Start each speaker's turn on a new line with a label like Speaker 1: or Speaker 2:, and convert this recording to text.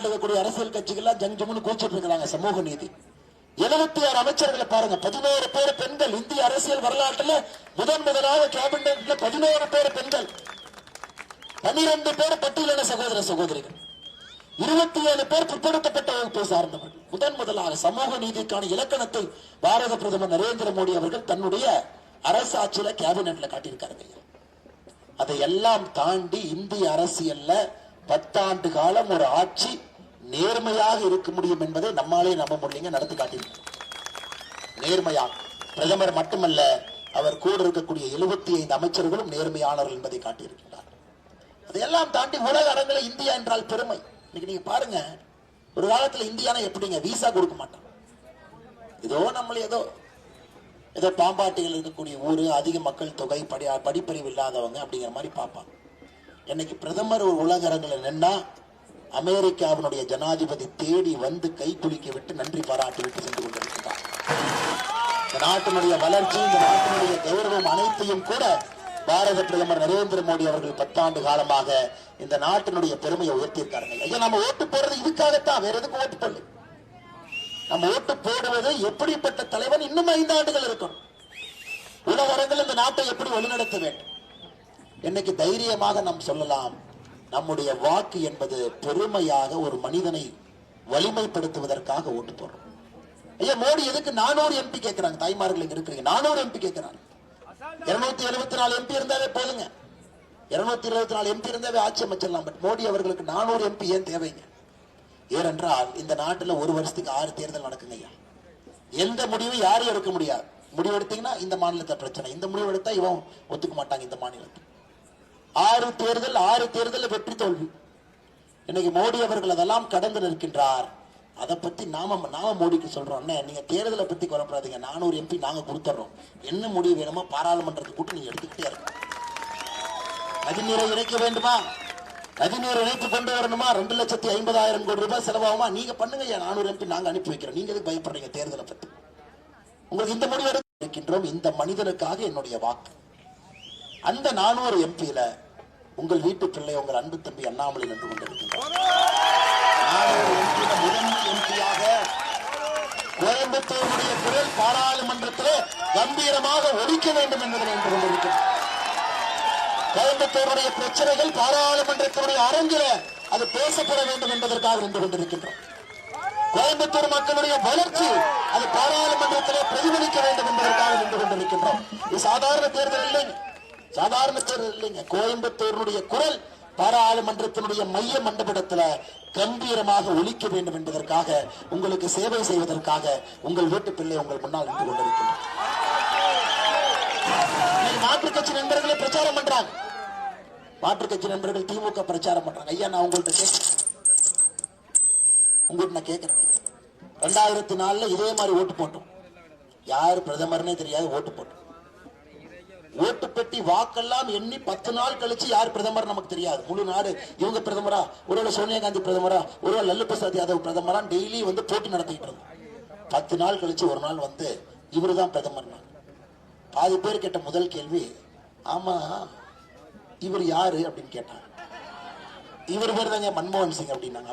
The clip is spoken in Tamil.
Speaker 1: இருக்கக்கூடிய அரசியல் கட்சிகள்லாம் ஜங் கூச்சிட்டு இருக்கிறாங்க சமூக நீதி. எழுபத்தி ஆறு அமைச்சர்களை பாருங்க பதினோரு பேர் பெண்கள். இந்திய அரசியல் வரலாற்றுல முதன் முதலாக கேபினெட்ல பதினோரு பேர் பெண்கள். பன்னிரண்டு பேர் பட்டியலின சகோதர சகோதரிகள். இருபத்தி ஏழு பேர் பிற்படுத்தப்பட்ட வகுப்பை சார்ந்தவர்கள். முதன் முதலாக சமூக நீதிக்கான இலக்கணத்தை பாரத பிரதமர் நரேந்திர மோடி அவர்கள் தன்னுடைய அரசாட்சியில கேபினெட்ல காட்டியிருக்காருங்க ஐயா. அதையெல்லாம் தாண்டி இந்திய அரசியல்ல பத்தாண்டு காலம் ஒரு ஆட்சி நேர்மையாக இருக்க முடியும் என்பதை நம்மாலே நம்ப முடியுங்க நடத்தி காட்டியிருக்கோம் நேர்மையா பிரதமர் மட்டுமல்ல அவர் கூட இருக்கக்கூடிய எழுபத்தி ஐந்து அமைச்சர்களும் நேர்மையானவர்கள் என்பதை காட்டியிருக்கின்றார் அதையெல்லாம் தாண்டி உலக அரங்கில் இந்தியா என்றால் பெருமை. இன்னைக்கு நீங்க பாருங்க ஒரு காலத்துல இந்தியானா எப்படிங்க? விசா கொடுக்க மாட்டான். ஏதோ நம்மள ஏதோ ஏதோ பாம்பாட்டிகள் இருக்கக்கூடிய ஊரு அதிக மக்கள் தொகை படி படிப்பறிவு இல்லாதவங்க அப்படிங்கிற மாதிரி பார்ப்பாங்க. இன்னைக்கு பிரதமர் ஒரு உலக அரங்கில் நின்னா அமெரிக்காவினுடைய ஜனாதிபதி தேடி வந்து கை குலுக்கி விட்டு நன்றி பாராட்டி விட்டு சென்று கொண்டிருக்கிறார். இந்த நாட்டினுடைய வளர்ச்சி இந்த நாட்டினுடைய கௌரவம் அனைத்தையும் கூட பாரத பிரதமர் நரேந்திர மோடி அவர்கள் பத்தாண்டு காலமாக இந்த நாட்டினுடைய பெருமையை உயர்த்தியிருக்காருங்க. ஐயா நம்ம ஓட்டு போடுறது இதுக்காகத்தான் வேற எதுக்கு ஓட்டு போடல. நம்ம ஓட்டு போடுவது எப்படிப்பட்ட தலைவன்? இன்னும் ஐந்து ஆண்டுகள் இருக்கணும். உலக அரங்கில் இந்த நாட்டை எப்படி வழிநடத்த வேண்டும்? இன்னைக்கு தைரியமாக நாம் சொல்லலாம் நம்முடைய வாக்கு என்பது பெருமையாக ஒரு மனிதனை வலிமைப்படுத்துவதற்காக ஓட்டு போடுறோம் ஐயா மோடி எதுக்கு நானூறு எம்பி கேட்கிறாங்க தாய்மார்கள் இங்க இருக்கிறீங்க. நானூறு எம்பி கேட்கிறாங்க இருநூத்தி எழுபத்தி நாலு எம்பி இருந்தாலே போதுங்க. இருநூத்தி இருபத்தி நாலு எம்பி இருந்தாவே ஆட்சி அமைச்சிடலாம். பட் மோடி அவர்களுக்கு நானூறு எம்பி ஏன் தேவைங்க? ஏனென்றால் இந்த நாட்டுல ஒரு வருஷத்துக்கு ஆறு தேர்தல் நடக்குங்க ஐயா. எந்த முடிவும் யாரும் எடுக்க முடியாது. முடிவு எடுத்தீங்கன்னா இந்த மாநிலத்தை பிரச்சனை. இந்த முடிவு எடுத்தா இவன் ஒத்துக்க மாட்டாங்க இந்த மாநிலத்தை ஆறு தேர்தல் ஆறு தேர்தல் வெற்றி தோல்வி. இன்னைக்கு மோடி அவர்கள் அதெல்லாம் கடந்து நிற்கின்றார். அதை பத்தி நாம நாம மோடிக்கு சொல்றோம். அண்ணே நீங்க தேர்தலை பத்தி குழப்பறாதீங்க நானூறு எம்பி நாங்க கொடுத்துறோம். என்ன முடிவு வேணுமோ பாராளுமன்றத்துக்கு கூட்டு நீங்க எடுத்துக்கிட்டே இருக்கணும் நதிநீரை இணைக்க வேண்டுமா? நதிநீர் இணைத்து கொண்டு வரணுமா? ரெண்டு லட்சத்தி ஐம்பதாயிரம் கோடி ரூபாய் செலவாகுமா? நீங்க பண்ணுங்க ஐயா. நானூறு எம்பி நாங்க அனுப்பி வைக்கிறோம். நீங்க எதுக்கு பயப்படுறீங்க தேர்தலை பத்தி? உங்களுக்கு இந்த முடிவு இருக்கின்றோம். இந்த மனிதனுக்காக என்னுடைய வாக்கு. அந்த நானூறு எம்பியில உங்கள் வீட்டு பிள்ளை உங்கள் அன்பு தம்பி அண்ணாமலை நின்று கொண்டிருக்கிறார் முதன்மை எம்பியாக கோயம்புத்தூருடைய குரல் பாராளுமன்றத்திலே கம்பீரமாக ஒழிக்க வேண்டும் என்பதை நின்று கொண்டிருக்கிறார். கோயம்புத்தூருடைய பிரச்சனைகள் பாராளுமன்றத்தினுடைய அரங்கில அது பேசப்பட வேண்டும் என்பதற்காக நின்று கொண்டிருக்கின்றோம். கோயம்புத்தூர் மக்களுடைய வளர்ச்சி அது பாராளுமன்றத்திலே பிரதிபலிக்க வேண்டும் என்பதற்காக நின்று கொண்டிருக்கின்றோம். இது சாதாரண தேர்தல் இல்லைங்க சாதாரண தேர்தல் இல்லைங்க. கோயம்புத்தூருடைய குரல் பாராளுமன்றத்தினுடைய மைய மண்டபத்தில் கம்பீரமாக ஒழிக்க வேண்டும் என்பதற்காக உங்களுக்கு சேவை செய்வதற்காக உங்கள் வீட்டு பிள்ளை உங்கள் முன்னால் நின்று கொண்டிருக்கின்றோம் மாற்றுக் கட்சி நண்பர்களே பிரச்சாரம் பண்றாங்க. மாற்றுக் கட்சி நண்பர்கள் திமுக பிரச்சாரம் பண்றாங்க. ஐயா நான் உங்கள்ட்ட கேட்கிறேன். உங்கள்ட்ட நான் கேட்கிறேன். ரெண்டாயிரத்தி நாலுல இதே மாதிரி ஓட்டு போட்டோம். யார் பிரதமர்னே தெரியாது ஓட்டு போட்டோம். ஓட்டு பெட்டி வாக்கெல்லாம் எண்ணி பத்து நாள் கழிச்சு யார் பிரதமர் நமக்கு தெரியாது. முழு நாடு இவங்க பிரதமரா? ஒருவேளை சோனியா காந்தி பிரதமரா? ஒருவேளை லல்லு பிரசாத் யாதவ் பிரதமரா? டெய்லி வந்து போட்டி நடத்திட்டு இருந்தோம். பத்து நாள் கழிச்சு ஒரு நாள் வந்து இவருதான் பிரதமர் பாதி பேர் கேட்ட முதல் கேள்வி ஆமா இவர் யாரு அப்படின்னு கேட்டாங்க. இவர் பேர் தாங்க மன்மோகன் சிங் அப்படின்னாங்க.